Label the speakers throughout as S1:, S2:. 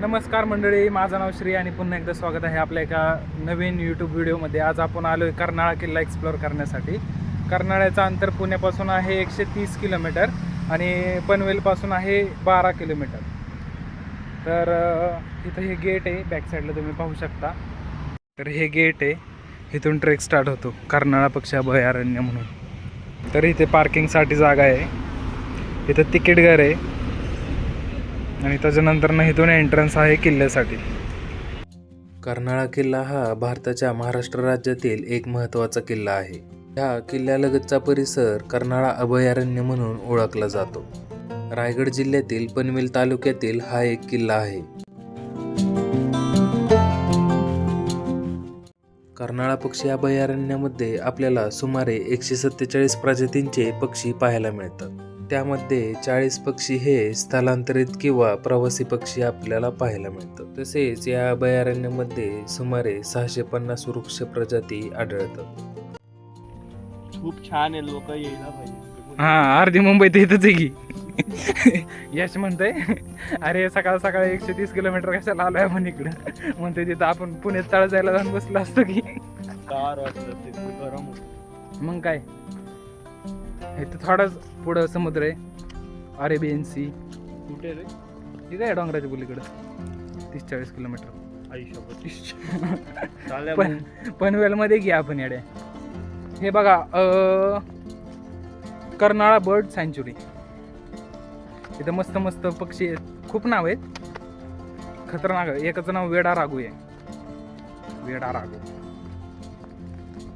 S1: नमस्कार मंडळी माझं नाव श्री आणि पुन्हा एकदा स्वागत आहे आपल्या एका नवीन यूट्यूब व्हिडिओमध्ये. आज आपण आलो आहे कर्नाळा किल्ला एक्सप्लोअर करण्यासाठी. कर्नाळ्याचं अंतर पुण्यापासून आहे एकशे तीस किलोमीटर आणि पनवेलपासून आहे बारा किलोमीटर. तर इथं हे गेट आहे. बॅक साईडला तुम्ही पाहू शकता. तर हे गेट आहे. इथून ट्रेक स्टार्ट होतो. कर्नाळा पक्षी अभयारण्य म्हणून. तर इथे पार्किंगसाठी जागा आहे. इथं तिकीट घर आहे. आणि त्याच्यानंतर इथून एंट्रन्स आहे किल्ल्यासाठी.
S2: कर्नाळा किल्ला हा भारताच्या महाराष्ट्र राज्यातील एक महत्त्वाचा किल्ला आहे. ह्या किल्ल्यालगतचा परिसर कर्नाळा अभयारण्य म्हणून ओळखला जातो. रायगड जिल्ह्यातील पनवेल तालुक्यातील हा एक किल्ला आहे. कर्नाळा पक्षी अभयारण्यामध्ये आपल्याला सुमारे एकशे सत्तेचाळीस प्रजातींचे पक्षी पाहायला मिळतात. त्यामध्ये चाळीस पक्षी हे स्थलांतरित किंवा प्रवासी पक्षी आपल्याला पाहायला मिळतात. तसेच या अभयारण्यामध्ये सुमारे सहाशे पन्नास वृक्ष प्रजाती आढळतात.
S3: खूप छान आहे लोक यायला पाहिजे.
S1: हा अर्धी मुंबई तर इथंच आहे की. यश म्हणतंय. अरे सकाळ सकाळ एकशे तीस किलोमीटर कशाला आलोय आपण इकडं? म्हणते तिथं आपण पुण्यात चाळ जायला जाऊन बसलो असतो की.
S3: गरम
S1: मग काय? इथं थोडाच पुढं समुद्र आहे. Arabian sea.
S3: कुठे रे?
S1: ठीक आहे डोंगराच्या पलीकडं. तीस चाळीस किलोमीटर.
S3: आयुष्यात
S1: पण पनवेलमध्ये घ्या आपण येड्या हे बघा अ, कर्नाळा बर्ड सँच्युरी. इथं मस्त मस्त पक्षी आहेत. खूप नाव आहेत. खतरनाक आहे. एकाचं नाव वेडा रागू आहे. वेडा रागू.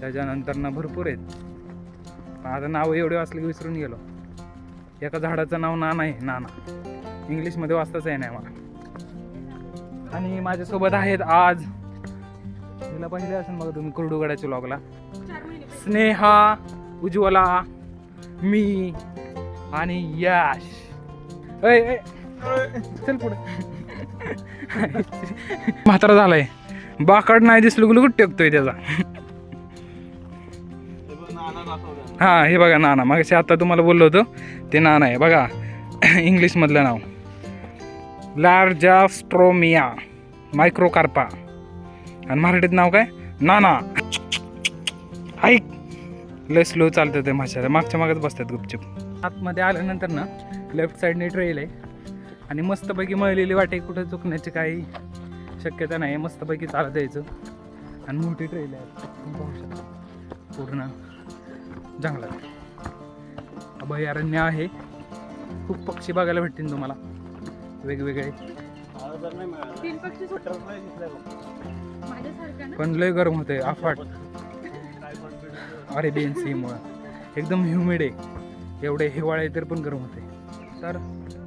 S1: त्याच्यानंतर ना भरपूर आहेत. आता नाव एवढे वाचले की विसरून गेलो. एका झाडाचं नाव नाना आहे नाना. इंग्लिशमध्ये वाचताच आहे नाही मला. आणि माझ्यासोबत आहेत आज. तिला पाहिले असेल बघा तुम्ही कुरडुगडाच्या लॉगला स्नेहा उज्ज्वला मी आणि यश. ऐ, चल पुढे. म्हातारा झालाय. बाकड नाही दिसलो गुलगुट टेकतोय त्याचा. हां हे बघा नाना. मग आता तुम्हाला बोललो होतो ते नाना आहे. बघा इंग्लिशमधलं नाव. लार्जास्ट्रोमिया मायक्रोकार्पा आणि मराठीत नाव काय? नाना. ऐक. लय स्लो चालतं ते माशाला. मागच्या मागच बसतात गुपचूप. आतमध्ये आल्यानंतर ना लेफ्ट साईडने ट्रेल आहे. आणि मस्तपैकी मळलेली वाटे कुठं चुकण्याची काही शक्यता नाही. मस्तपैकी चालत यायचं आणि मोठी ट्रेल आहे. पूर्ण. जंगलात. अभयारण्य आहे. खूप पक्षी बघायला भेटतील तुम्हाला. वेगवेगळे. पण लय गरम होते अफाट अरेबियन सीमुळं एकदम ह्युमिड आहे. एवढे हिवाळे तर पण गरम होते तर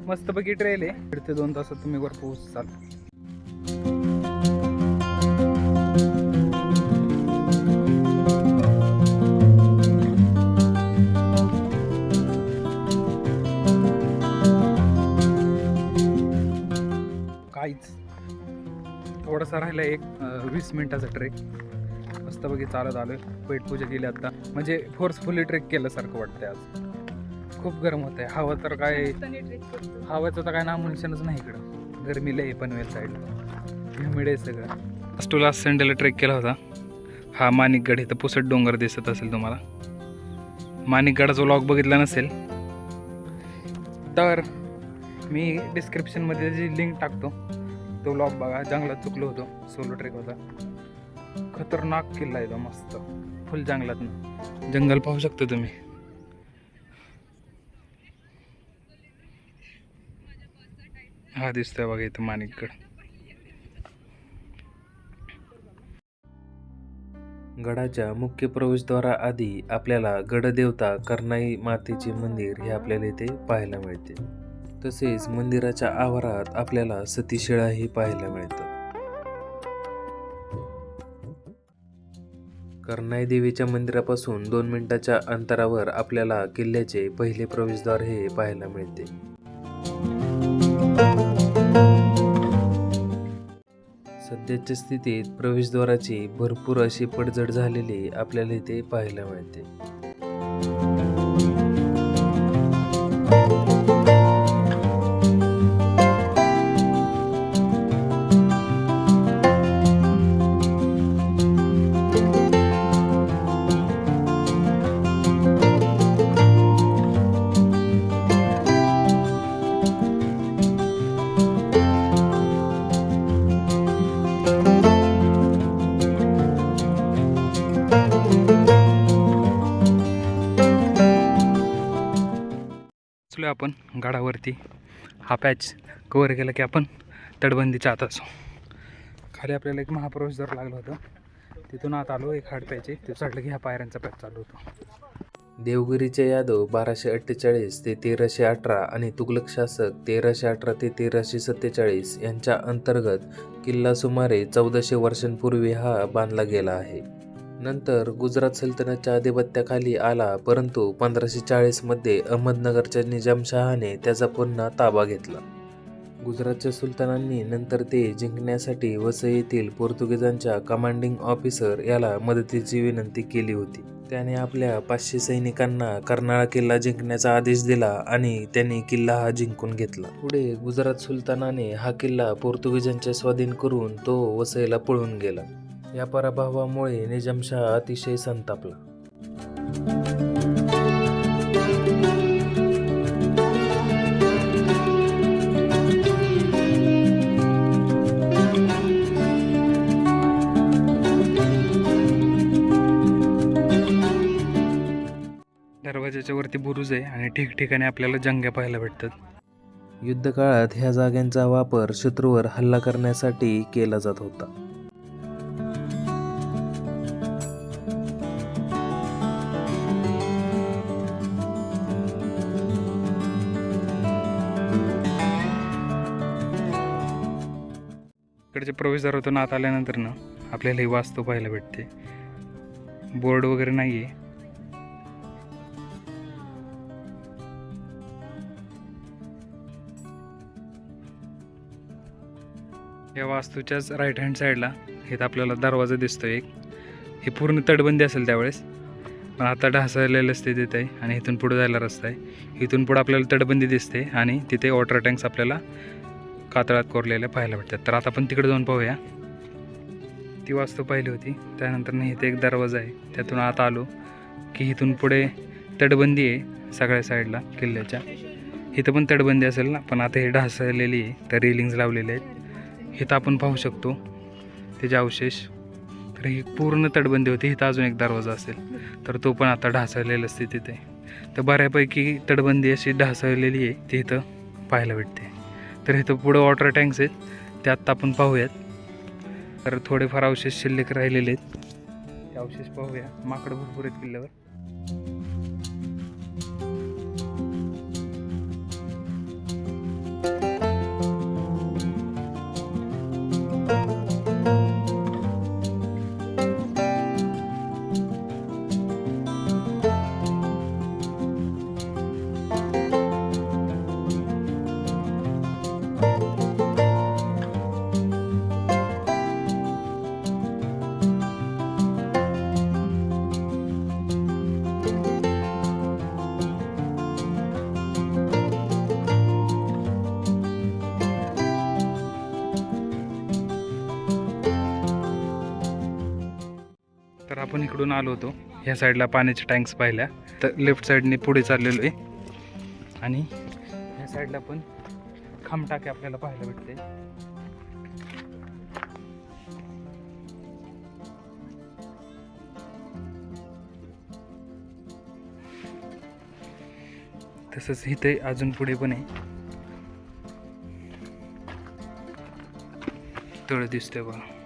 S1: मस्तपैकी ट्रेल आहे. दीड ते दोन तासात तुम्ही वर पोहोचाल. थोडासा राहिला एक वीस मिनिटाचा ट्रेक मस्तपैकी चालत आलोय. पेटपूजा केली आता. म्हणजे फोर्सफुली ट्रेक केल्यासारखं वाटतंय आज. खूप गरम होत आहे हवा तर काय हवाचं तर काय नामोनिशाणच नाही इकडं. गरमीला आहे पनवेल साईडला ह्युमिड आहे सगळं. फर्स्ट लास्ट संडेला ट्रेक केला होता. हा माणिकगड इथं पुसट डोंगर दिसत असेल तुम्हाला. माणिकगडाचा व्लॉग बघितला नसेल? तर मी डिस्क्रिप्शनमध्ये जी लिंक टाकतो तो व्लॉग बघा जंगलात चुकलो होतो. सोलो ट्रेक होता. खतरनाक किल्ला आहे तो मस्त. फुल जंगलात. जंगल पाहू शकता तुम्ही. हा दिसतोय बघा इथं माणिकगड.
S2: गडाच्या मुख्य प्रवेशद्वाराआधी आपल्याला गडदेवता कर्नाई मातेचे मंदिर हे आपल्याला इथे पाहायला मिळते. तसेच मंदिराच्या आवारात आपल्याला सतीशिळाही पाहायला मिळतात कर्नाई देवीच्या मंदिरापासून दोन मिनिटाच्या अंतरावर आपल्याला किल्ल्याचे पहिले प्रवेशद्वार हे पाहायला मिळते. सध्याच्या स्थितीत प्रवेशद्वाराची भरपूर अशी पडझड झालेली आपल्याला इथे पाहायला मिळते.
S1: आपण गडावरती हा पॅच कवर केला की आपण तटबंदीच्या आत असो. खाली आपल्याला एक महाप्रवेशद्वार लागलं होतं. तिथून आत आलो एक हाड प्यायचे. ते चढलं की ह्या पायऱ्यांचा पॅच चालू होतो.
S2: देवगिरीचे यादव बाराशे अठ्ठेचाळीस ते तेराशे अठरा आणि तुगलक शासक तेराशे अठरा ते तेराशे सत्तेचाळीस यांच्या अंतर्गत किल्ला सुमारे चौदाशे वर्षांपूर्वी हा बांधला गेला आहे. नंतर गुजरात सल्तनतच्या अधिपत्याखाली आला परंतु पंधराशे चाळीसमध्ये अहमदनगरच्या निजामशहाने त्याचा पुन्हा ताबा घेतला. गुजरातच्या सुलतानांनी नंतर ते जिंकण्यासाठी वसई येथील पोर्तुगीजांच्या कमांडिंग ऑफिसर याला मदतीची विनंती केली होती. त्याने आपल्या पाचशे सैनिकांना कर्नाळा किल्ला जिंकण्याचा आदेश दिला आणि त्यांनी किल्ला हा जिंकून घेतला. पुढे गुजरात सुलतानाने हा किल्ला पोर्तुगीजांच्या स्वाधीन करून तो वसईला पळून गेला. या पराभवामुळे निजामशाह अतिशय संतापला.
S1: दरवाजाच्या वरती बुरुज आहे आणि ठिकठिकाणी आपल्याला जंग्या पाहायला भेटतात.
S2: युद्धकाळात ह्या जागांचा वापर शत्रूवर हल्ला करण्यासाठी केला जात होता.
S1: इकडच्या प्रवेशद्वारातून आत आल्यानंतर ना आपल्याला ही वास्तू पाहायला भेटते. बोर्ड वगैरे नाही आहे या वास्तूच्याच राईट हँड साईडला इथं आपल्याला दरवाजा दिसतो एक. ही पूर्ण तटबंदी असेल त्यावेळेस. पण आता ढासळलेलं स्थितीत आहे आणि इथून पुढे जायला रस्ता आहे. इथून पुढे आपल्याला तटबंदी दिसते आणि तिथे वॉटर टँक्स आपल्याला कातळात कोरलेल्या पाहायला भेटतात. तर आता आपण तिकडे जाऊन पाहूया. ती वास्तू पाहिली होती. त्यानंतर नाही इथे एक दरवाजा आहे. त्यातून आत आलो की इथून पुढे तटबंदी आहे सगळ्या साईडला किल्ल्याच्या. इथं पण तटबंदी असेल ना पण आता हे ढासळलेली आहे. तर रेलिंग्ज लावलेले आहेत. इथं आपण पाहू शकतो त्याचे अवशेष. तर ही पूर्ण तटबंदी होती. इथं अजून एक दरवाजा असेल. तर तो पण आता ढासळलेला स्थितीत आहे. तर बऱ्यापैकी तटबंदी अशी ढासळलेली आहे ती इथं पाहायला भेटते. तर इथं पुढं वॉटर टँक्स आहेत. ते आत्ता आपण पाहूयात. तर थोडेफार अवशेष शिल्लक राहिलेले आहेत. ते अवशेष पाहूया. माकडं भरपूर आहेत किल्ल्यावर. तर आपण इकडून आलो होतो. ह्या साईडला पाण्याच्या टँक्स पाहिल्या. तर लेफ्ट साईडने पुढे चाललेलो आहे. आणि ह्या साईडला पण खामटाके आपल्याला पाहायला भेटते तसंच इथे अजून पुढे पण आहे. तळ दिसतंय बघा.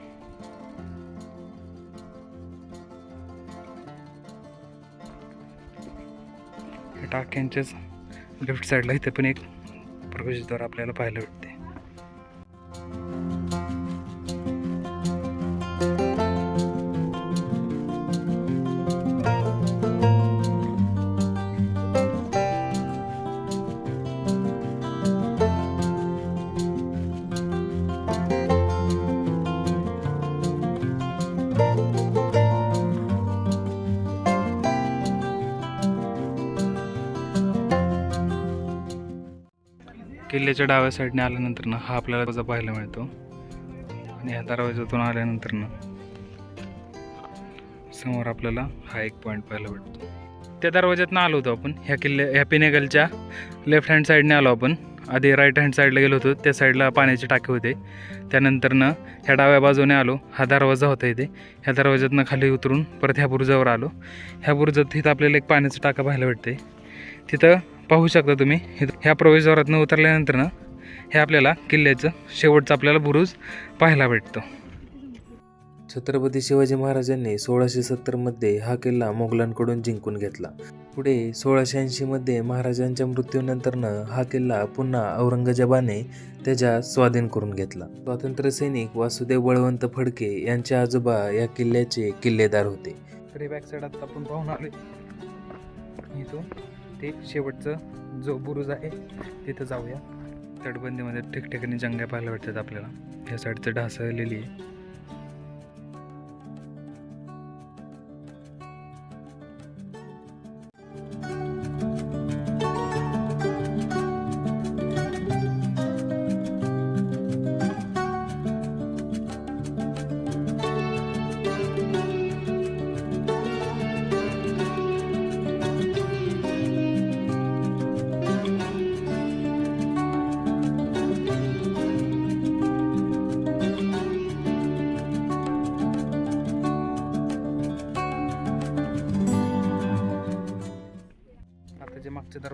S1: टाक्यांच्याच लेफ्ट साईडला इथे पण एक प्रवेशद्वार आपल्याला पाहायला किल्ल्याच्या डाव्या साईडने आल्यानंतर ना हा आपल्याला दरवाजा पाहायला मिळतो. आणि ह्या दरवाजातून आल्यानंतर ना समोर आपल्याला हा एक पॉईंट पाहायला भेटतो. त्या दरवाज्यातनं आलो होतो आपण. ह्या किल्ल्या ह्या पिनेगलच्या लेफ्ट हँड साईडने आलो आपण. आधी राईट हँड साईडला गेलो होतो. त्या साईडला पाण्याचे टाके होते. त्यानंतरनं ह्या डाव्या बाजूने आलो. हा दरवाजा होता इथे. ह्या दरवाज्यातनं खाली उतरून परत ह्या बुरुजावर आलो. ह्या बुरुजात तिथं आपल्याला एक पाण्याचा टाका पाहायला भेटते तिथं पाहू शकता तुम्ही. ह्या प्रवेशद्वारातनं उतरल्यानंतर ना हे आपल्याला किल्ल्याचं शेवटचं आपल्याला बुरुज पाहायला भेटतो.
S2: छत्रपती शिवाजी महाराजांनी सोळाशे सत्तरमध्ये हा किल्ला मोगलांकडून जिंकून घेतला. पुढे सोळाशे ऐंशीमध्ये महाराजांच्या मृत्यूनंतरनं हा किल्ला पुन्हा औरंगजेबाने त्याच्या स्वाधीन करून घेतला. स्वातंत्र्य सैनिक वासुदेव बळवंत फडके यांचे आजोबा या किल्ल्याचे किल्लेदार होते.
S1: तरी बॅक साईड आता आपण पाहून इथून. ते शेवटचं जो बुरुज आहे तिथं जाऊया. तटबंदीमध्ये ठिकठिकाणी जंग्या पाहायला भेटतात आपल्याला. या साईडचं ढासळलेली आहे.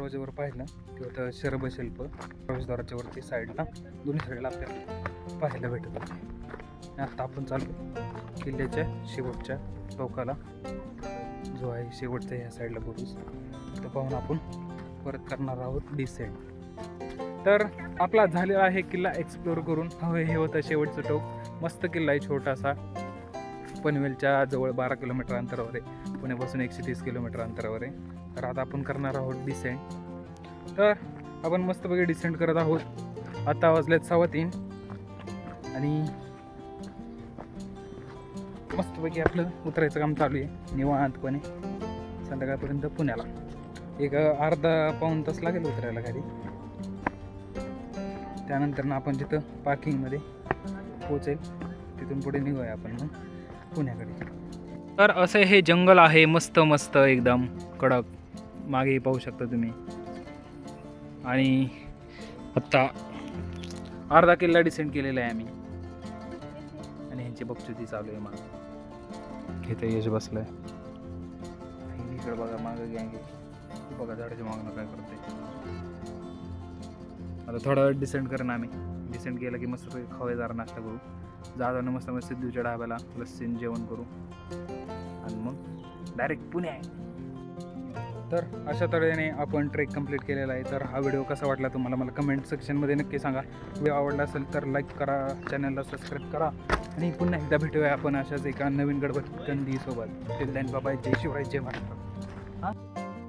S1: दरवाज्यावर पाहिलं किंवा होतं शरभशिल्प प्रवेशद्वाराच्या वरती साईडला दोन्ही साईडला आपल्याला पाहायला भेटत होते. आता आपण चालू किल्ल्याच्या शेवटच्या टोकाला जो आहे शेवटचा ह्या साईडला बुरुज तो पाहून आपण परत करणार आहोत डिसेंड तर आपला झालेला आहे किल्ला एक्सप्लोर करून. हवे हे होतं शेवटचं टोक. मस्त किल्ला आहे छोटासा. पनवेलच्या जवळ बारा किलोमीटर अंतरावर आहे. पुण्यापासून एकशे तीस किलोमीटर अंतरावर आहे. तर आता आपण करणार आहोत डिसेंट. तर आपण मस्तपैकी डिसेंट करत आहोत. आता वाजलेत सव्वा तीन. आणि मस्तपैकी आपलं उतरायचं काम चालू आहे निवांतपणे. संध्याकाळपर्यंत पुण्याला. एक अर्धा पाऊण तास लागेल उतरायला गाडी त्यानंतर ना आपण जिथं पार्किंगमध्ये पोचेल तिथून पुढे निघूया आपण मग पुण्याकडे. तर असं हे जंगल आहे मस्त मस्त एकदम कडक. मागे पाहू शकता तुम्ही. आणि आत्ता अर्धा किल्ला डिसेंड केलेला आहे आम्ही. आणि ह्यांची बक्षुती चालू आहे मग. इथं यश बसलाय. आहे इकडं बघा मागं गँग बघा झाडाच्या मागणं काय करते आता थोडा वेळ डिसेंड करेन आम्ही. डिसेंड केलं की मस्त खवेदार नाश्ता करू. जाताना मस्त मस्त सिद्धूच्या डाब्याला लस्सीन जेवण करू. आणि मग डायरेक्ट पुणे आहे. तर अशा तऱ्हेने आपण ट्रेक कंप्लीट केलेला आहे. तर हा व्हिडिओ कसा वाटला तुम्हाला मला कमेंट सेक्शनमध्ये नक्की सांगा. व्हिडिओ आवडला असेल तर लाईक करा चॅनलला सबस्क्राईब करा. आणि पुन्हा एकदा भेटूया आपण अशाच एका नवीन गडबड कंदीसोबत टिल दॅन बाबा जय शिवराय जय महाराष्ट्र. हां